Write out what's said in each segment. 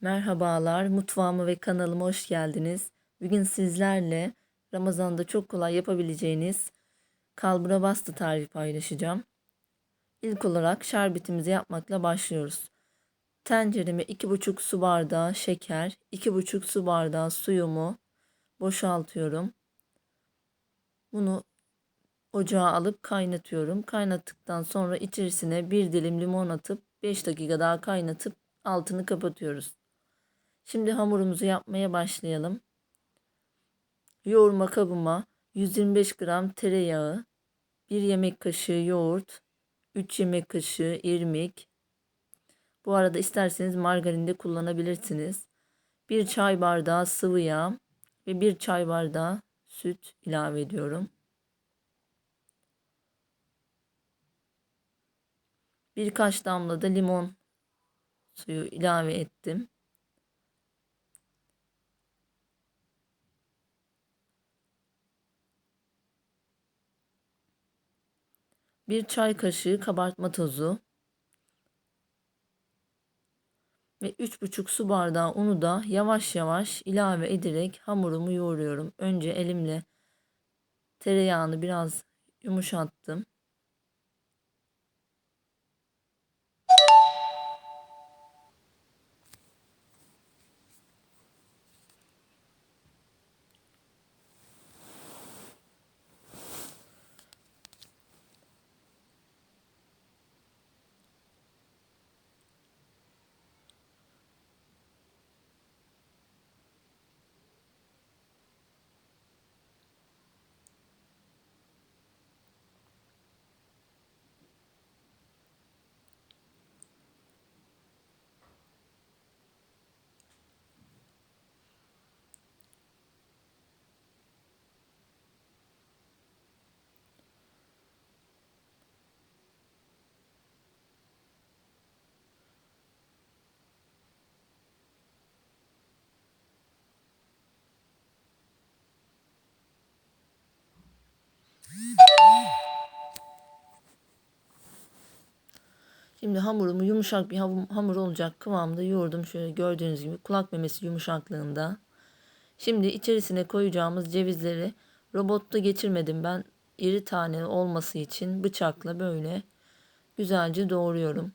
Merhabalar, mutfağıma ve kanalıma hoş geldiniz. Bugün sizlerle Ramazan'da çok kolay yapabileceğiniz kalbura bastı tarifi paylaşacağım. İlk olarak şerbetimizi yapmakla başlıyoruz. Tencereme 2,5 su bardağı şeker, 2,5 su bardağı suyumu boşaltıyorum. Bunu ocağa alıp kaynatıyorum. Kaynattıktan sonra içerisine bir dilim limon atıp 5 dakika daha kaynatıp altını kapatıyoruz. Şimdi hamurumuzu yapmaya başlayalım. Yoğurma kabıma 125 gram tereyağı, 1 yemek kaşığı yoğurt, 3 yemek kaşığı irmik. Bu arada isterseniz margarin de kullanabilirsiniz. 1 çay bardağı sıvı yağ ve 1 çay bardağı süt ilave ediyorum. Birkaç damla da limon suyu ilave ettim. Bir çay kaşığı kabartma tozu ve 3,5 su bardağı unu da yavaş yavaş ilave ederek hamurumu yoğuruyorum. Önce elimle tereyağını biraz yumuşattım. Şimdi hamurumu yumuşak bir hamur olacak kıvamda yoğurdum. Şöyle gördüğünüz gibi kulak memesi yumuşaklığında. Şimdi içerisine koyacağımız cevizleri robotta geçirmedim ben. iri tane olması için bıçakla böyle güzelce doğruyorum.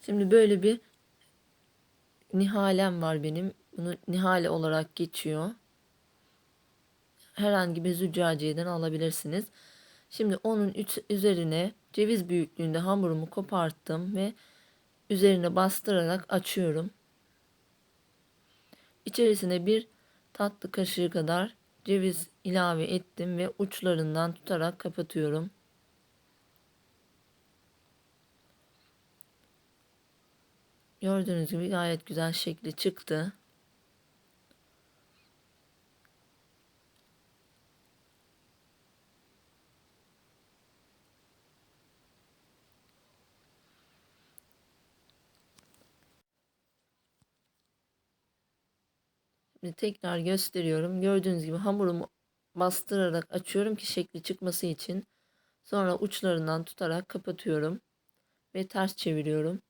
Şimdi böyle bir nihalem var benim. Bunu nihale olarak geçiyor. Herhangi bir züccaciyeden alabilirsiniz. Şimdi onun üzerine ceviz büyüklüğünde hamurumu koparttım ve üzerine bastırarak açıyorum. İçerisine bir tatlı kaşığı kadar ceviz ilave ettim ve uçlarından tutarak kapatıyorum. Gördüğünüz gibi gayet güzel şekli çıktı. Şimdi tekrar gösteriyorum. Gördüğünüz gibi hamurumu bastırarak açıyorum ki şekli çıkması için. Sonra uçlarından tutarak kapatıyorum ve ters çeviriyorum.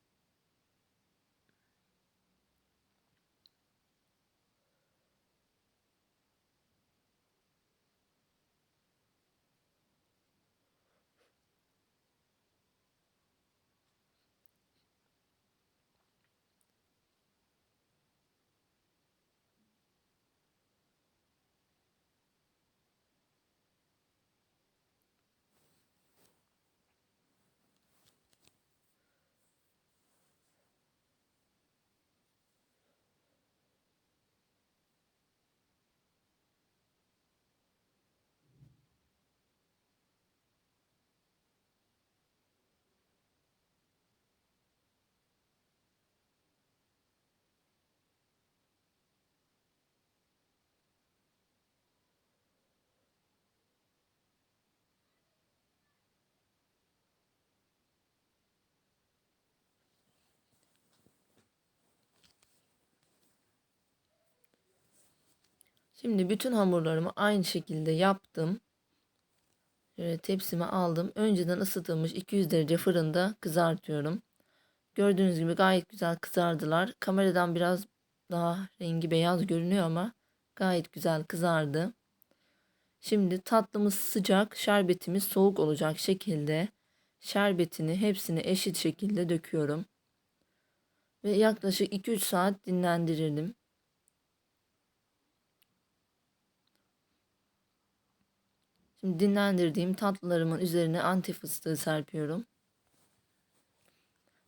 Şimdi bütün hamurlarımı aynı şekilde yaptım. Şöyle tepsime aldım. Önceden ısıtılmış 200 derece fırında kızartıyorum. Gördüğünüz gibi gayet güzel kızardılar. Kameradan biraz daha rengi beyaz görünüyor ama gayet güzel kızardı. Şimdi tatlımız sıcak, şerbetimiz soğuk olacak şekilde şerbetini hepsini eşit şekilde döküyorum. Ve yaklaşık 2-3 saat dinlendirelim. Şimdi dinlendirdiğim tatlılarımın üzerine anti fıstığı serpiyorum.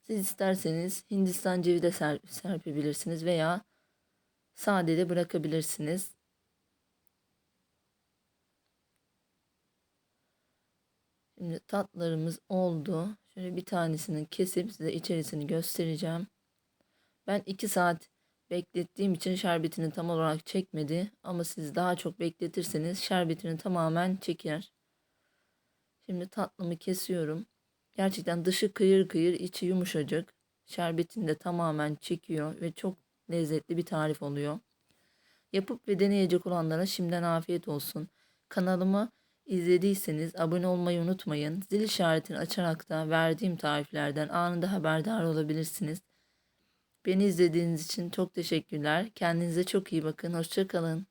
Siz isterseniz Hindistan cevizi de ser- serpebilirsiniz veya sade de bırakabilirsiniz. Şimdi tatlılarımız oldu. Şöyle bir tanesini kesip size içerisini göstereceğim. Ben 2 saat beklettiğim için şerbetini tam olarak çekmedi. Ama siz daha çok bekletirseniz şerbetini tamamen çeker. Şimdi tatlımı kesiyorum. Gerçekten dışı kıyır kıyır, içi yumuşacık. Şerbetini de tamamen çekiyor ve çok lezzetli bir tarif oluyor. Yapıp ve deneyecek olanlara şimdiden afiyet olsun. Kanalıma izlediyseniz abone olmayı unutmayın. Zil işaretini açarak da verdiğim tariflerden anında haberdar olabilirsiniz. Beni izlediğiniz için çok teşekkürler. Kendinize çok iyi bakın. Hoşçakalın.